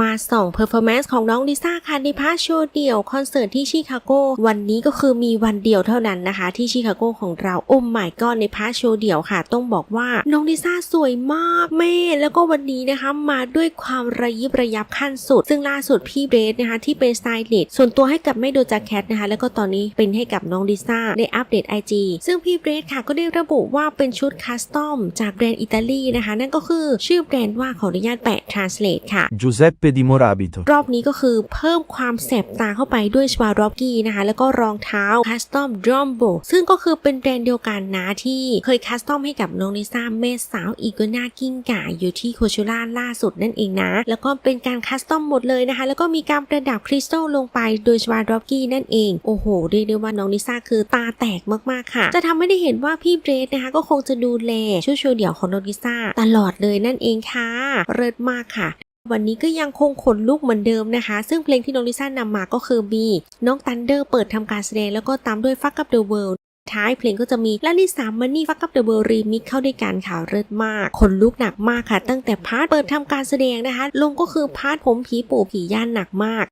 มาส่องเพอร์ฟอร์แมนซ์ของน้องลิซ่าค่ะในพาร์ทโชว์เดี่ยวคอนเสิร์ตที่ชิคาโกวันนี้ก็คือมีวันเดียวเท่านั้นนะคะ ที่ชิคาโกของเราโอ้ไม่ก็ในพาร์ทโชว์เดี่ยวค่ะ ต้องบอกว่าน้องลิซ่าสวยมากแม่ แล้วก็วันนี้นะคะมาด้วยความระยิบระยับขั้นสุด ซึ่งล่าสุดพี่เบรสนะคะที่เป็นสไตลิสต์ส่วนตัวให้กับแม่โดจาแคทนะคะ แล้วก็ตอนนี้เป็นให้กับน้องลิซ่าในอัปเดต IG ซึ่งพี่เบรสค่ะก็ได้ระบุว่าเป็นชุดคัสตอมจากแบรนด์อิตาลีนะคะ นั่นก็คือชื่อแบรนด์ว่าขออนุญาตแปะ translate ค่ะ Giuseppe di Morabito. รอบนี้ก็คือเพิ่มความแสบตาเข้าไปด้วยชวาร็อกกี้นะคะ แล้วก็รองเท้าคัสตอมดรอมโบซึ่งก็คือเป็นแบรนด์เดียวกันนะที่เคยคัสตอมให้กับน้องลิซ่าแม่สาวอีกนากิ้งก่าอยู่ที่โคชูล่าล่าสุดนั่นเองนะ แล้วก็เป็นการคัสตอมหมดเลยนะคะ แล้วก็มีการประดับคริสตัลลงไปโดยชวาร็อกกี้นั่นเอง โอ้โหเรียกได้ว่าน้องลิซ่าคือตาแตกมากๆค่ะ จะทำให้ได้เห็นว่าพี่เบรดนะคะ ก็คงจะดูแลช่วยโชว์เดี่ยวของน้องลิซ่าตลอดเลยนั่นเองค่ะ เลิศมากค่ะ วันนี้ก็ยังคงขนลุกเหมือนเดิมนะคะ ซึ่งเพลงที่น้องลิซ่านำมาก็คือมีน้องตันเดอร์เปิดทำการแสดงแล้วก็ตามด้วย Fuck Up the World ท้ายเพลงก็จะมีลาลิสามันนี่ Fuck Up the World Remix เข้าด้วยกันค่ะเลิศมากขนลุกหนักมากค่ะ ตั้งแต่พาร์ทเปิดทำการแสดงนะคะ ลงก็คือพาร์ทผมผีปู่ผีย่านหนักมาก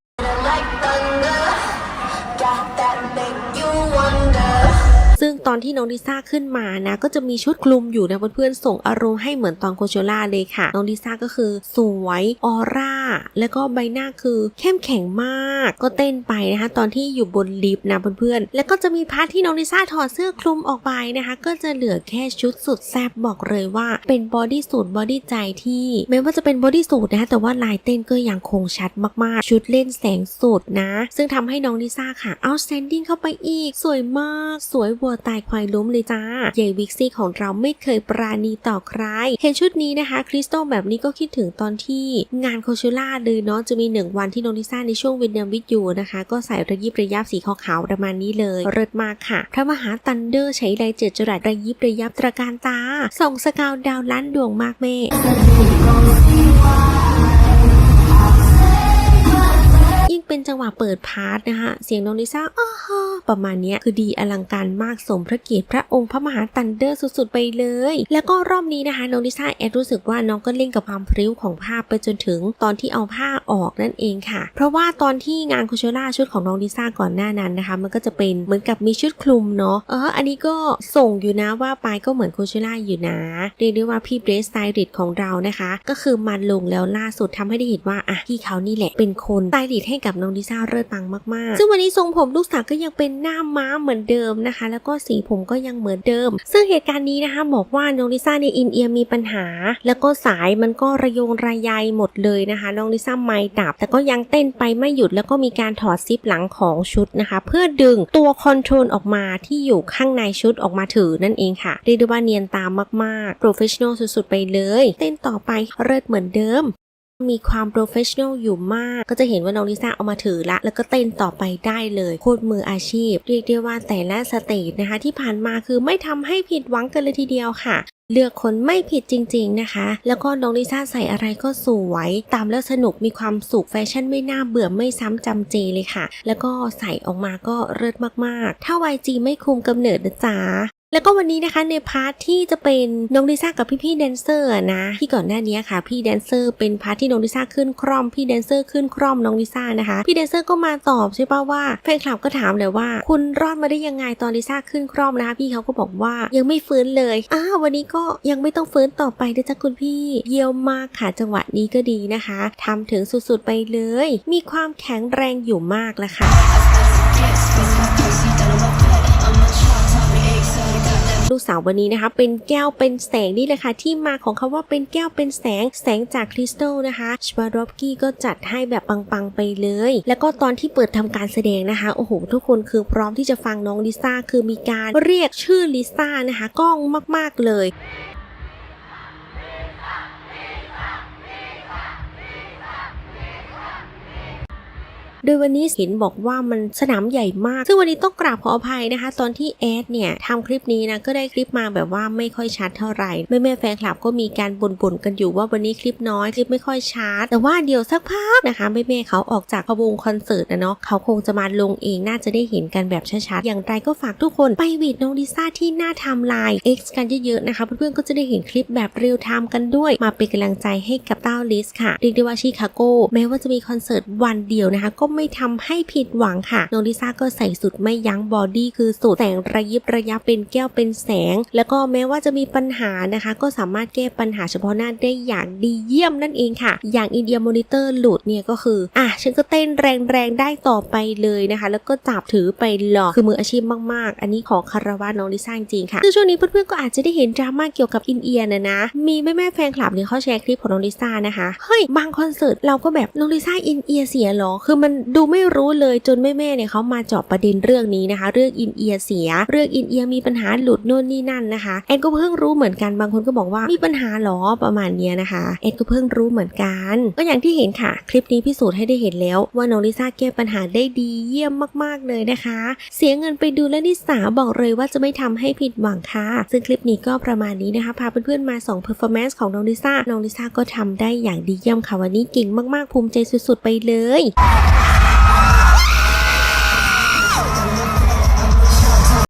like thunder. Got that make you wonder. ซึ่งตอนที่น้องลิซ่าขึ้นมานะก็จะมีชุดคลุมอยู่นะเพื่อนๆส่งอารมณ์ให้เหมือนตอนโคโชล่าเลยค่ะ น้องลิซ่าก็คือสวยออร่า แล้วก็ใบหน้าคือเข้มแข็งมาก ก็เต้นไปนะคะตอนที่อยู่บนลิฟต์นะเพื่อนๆแล้วก็จะมีพาร์ทที่น้องลิซ่าถอดเสื้อคลุมออกไปนะคะ ก็จะเหลือแค่ชุดสุดแซ่บบอกเลยว่าเป็นบอดี้สูทบอดี้ใจที่แม้ว่าจะเป็นบอดี้สูทนะคะแต่ว่าลายเต้นก็ยังคงชัดมากๆ ชุดเล่นแสงสุดนะ ซึ่งทำให้น้องลิซ่าค่ะเอาแซนดิ้งเข้าไปอีก สวยมากสวยววตายควายล้มเลยจ้าใหญ่วิกซี่ของเราไม่เคยปราณีต่อใคร เห็นชุดนี้นะคะคริสตัลแบบนี้ก็คิดถึงตอนที่งานโคชูล่าเลยเนาะจะมีหนึ่งวันที่น้องลิซ่าในช่วงวินเนมวิดยูนะคะ ก็ใส่ระยิบระยับสีขาวๆประมาณนี้เลยเลิศมากค่ะ พระมหาตันเดอร์ใช้ลายเจ็ดจรัสระยิบระยับตระการตา ส่องสกาวดาวล้านดวงมากแม่ เป็นจังหวะเปิดพาร์ทนะคะเสียงน้องลิซ่าอ้าฮะประมาณนี้คือดีอลังการมากสมพระเกียรติพระองค์พระมหาตันเดอร์สุดๆ ไปเลย แล้วก็รอบนี้นะคะน้องลิซ่าแอดรู้สึกว่าน้องก็เล่นกับความพริ้วของภาพไปจนถึงตอนที่เอาผ้าออกนั่นเองค่ะ เพราะว่าตอนที่งานโคเชล่าชุดของน้องลิซ่าก่อนหน้านั้นนะคะ มันก็จะเป็นเหมือนกับมีชุดคลุมเนาะเอออันนี้ก็ส่งอยู่นะว่าไปก็เหมือนโคเชล่าอยู่นะเรียกได้ว่าพี่เบรสไตลิสต์ของเรานะคะ ก็คือมันลงแล้วล่าสุดทำให้ได้เห็นว่าอะพี่เขานี่แหละเป็นคนสไตลิสต์ให้กับน้องลิซ่าเลิศปังมากๆ ซึ่งวันนี้ทรงผมลูกสาวก็ยังเป็นหน้าม้าเหมือนเดิมนะคะ แล้วก็สีผมก็ยังเหมือนเดิม ซึ่งเหตุการณ์นี้นะคะบอกว่าน้องลิซ่าในอินเอียร์มีปัญหา แล้วก็สายมันก็ระโยงระยายหมดเลยนะคะน้องลิซ่าไม่ดับ แต่ก็ยังเต้นไปไม่หยุดแล้วก็มีการถอดซิปหลังของชุดนะคะ เพื่อดึงตัวคอนโทรลออกมาที่อยู่ข้างในชุดออกมาถือนั่นเองค่ะเรียกได้ว่าเนียนตามมากๆโปรเฟชชั่นอลสุดๆไปเลย เต้นต่อไปเลิศเหมือนเดิม มีความโปรเฟชชั่นอลอยู่มาก ก็จะเห็นว่าน้องลิซ่าเอามาถือละ แล้วก็เต้นต่อไปได้เลยโคตรมืออาชีพ เรียกได้ว่าแต่ละสเตจนะคะที่ผ่านมาคือไม่ทำให้ผิดหวังกันเลยทีเดียวค่ะเลือกคนไม่ผิดจริงๆนะคะ แล้วก็น้องลิซ่าใส่อะไรก็สวย ตามแล้วสนุกมีความสุขแฟชั่นไม่น่าเบื่อไม่ซ้ำจำเจเลยค่ะ แล้วก็ใส่ออกมาก็เลิศมากๆ ถ้า YG ไม่คุมกำเนิดนะจ๊ะ แล้วก็วันนี้นะคะในพาร์ทที่จะเป็นน้องลิซ่ากับพี่ๆแดนเซอร์นะที่ก่อนหน้านี้ค่ะ พี่แดนเซอร์เป็นพาร์ทที่น้องลิซ่าขึ้นคร่อมพี่แดนเซอร์ขึ้นคร่อมน้องลิซ่านะคะพี่แดนเซอร์ก็มาตอบใช่ป่ะว่าแฟนคลับก็ถามเลยว่า คุณรอดมาได้ยังไงตอนลิซ่าขึ้นคร่อมนะคะพี่เขาก็บอกว่ายังไม่ฟื้นเลยอ้าววันนี้ก็ยังไม่ต้องฟื้นต่อไปนะจ๊ะคุณพี่ เยี่ยมมากค่ะจังหวะนี้ก็ดีนะคะทำถึงสุดๆไปเลย มีความแข็งแรงอยู่มากละค่ะ ลูกสาววันนี้นะคะ เป็นแก้วเป็นแสงนี่แหละค่ะที่มาของคาว่าเป็นแก้วเป็นแสงแสงจากคริสตัลนะคะชวารอฟกี้ก็จัดให้แบบปังๆไปเลย แล้วก็ตอนที่เปิดทำการแสดงนะคะโอ้โหทุกคนคือพร้อมที่จะฟังน้องลิซ่าคือมีการเรียกชื่อลิซ่านะคะก้องมากๆเลย โดยวันนี้เห็นบอกว่ามันสนามใหญ่มาก ซึ่งวันนี้ต้องกราบขออภัยนะคะ ตอนที่แอดเนี่ยทำคลิปนี้นะก็ได้คลิปมาแบบว่าไม่ค่อยชัดเท่าไหร่แม่แม่แฟนคลับก็มีการบ่นๆกันอยู่ว่าวันนี้คลิปน้อยคลิปไม่ค่อยชัดแต่ว่าเดี๋ยวสักพักนะคะแม่แม่เขาออกจากขบวงคอนเสิร์ตนะเนาะเขาคงจะมาลงเองน่าจะได้เห็นกันแบบชัดๆอย่างไรก็ฝากทุกคนไปวีดน้องลิซ่าที่หน้าไทม์ไลน์ X กันเยอะๆนะคะเพื่อนๆก็จะได้เห็นคลิปแบบเรียลไทม์กันด้วย มาเป็นกำลังใจให้กับเต้าลิสค่ะเรียกได้ว่าชิคาโกแม้ว่าจะมีคอนเสิร์ตวันเดียวนะคะก็ไม่ทำให้ผิดหวังค่ะน้องลิซ่าก็ใส่สุดไม่ยั้งบอดี้คือสุดแสงระยิบระยับเป็นแก้วเป็นแสง แล้วก็แม้ว่าจะมีปัญหานะคะ ก็สามารถแก้ปัญหาเฉพาะหน้าได้อย่างดีเยี่ยมนั่นเองค่ะ อย่างอินเดียมอนิเตอร์หลุดเนี่ยก็คืออะฉันก็เต้นแรงๆได้ต่อไปเลยนะคะ แล้วก็จับถือไปหลอกคือมืออาชีพมากๆ อันนี้ขอคารวะน้องลิซ่าจริงค่ะคือช่วงนี้เพื่อนๆก็อาจจะได้เห็นดราม่าเกี่ยวกับอินเอียนะนะ มีแม่ๆแฟนคลับเนี่ยเขาแชร์คลิปของน้องลิซ่านะคะเฮ้ยบางคอนเสิร์ตเราก็แบบน้องลิซ่าอินเอียเสียหรอ คือมันดูไม่รู้เลยจนแม่ๆเนี่ยเขามาเจาะประเด็นเรื่องนี้นะคะ เรื่องอินเอียเสีย เรื่องอินเอียมีปัญหาหลุดโน่นนี่นั่นนะคะแอนก็เพิ่งรู้เหมือนกันบางคนก็บอกว่ามีปัญหาหรอประมาณเนี้ยนะคะแอนก็เพิ่งรู้เหมือนกัน ก็อย่างที่เห็นค่ะ คลิปนี้พิสูจน์ให้ได้เห็นแล้ว ว่าน้องลิซ่าแก้ปัญหาได้ดีเยี่ยมมากๆเลยนะคะ เสียเงินไปดูและนิสาบอกเลยว่าจะไม่ทำให้ผิดหวังค่ะ ซึ่งคลิปนี้ก็ประมาณนี้นะคะพาเพื่อนๆมาสองเพอร์ฟอร์แมนซ์ของน้องลิซ่าน้องลิซ่าก็ทำได้อย่างดีเยี่ยมค่ะวันนี้เก่งมากๆภูมิใจสุดๆไปเลย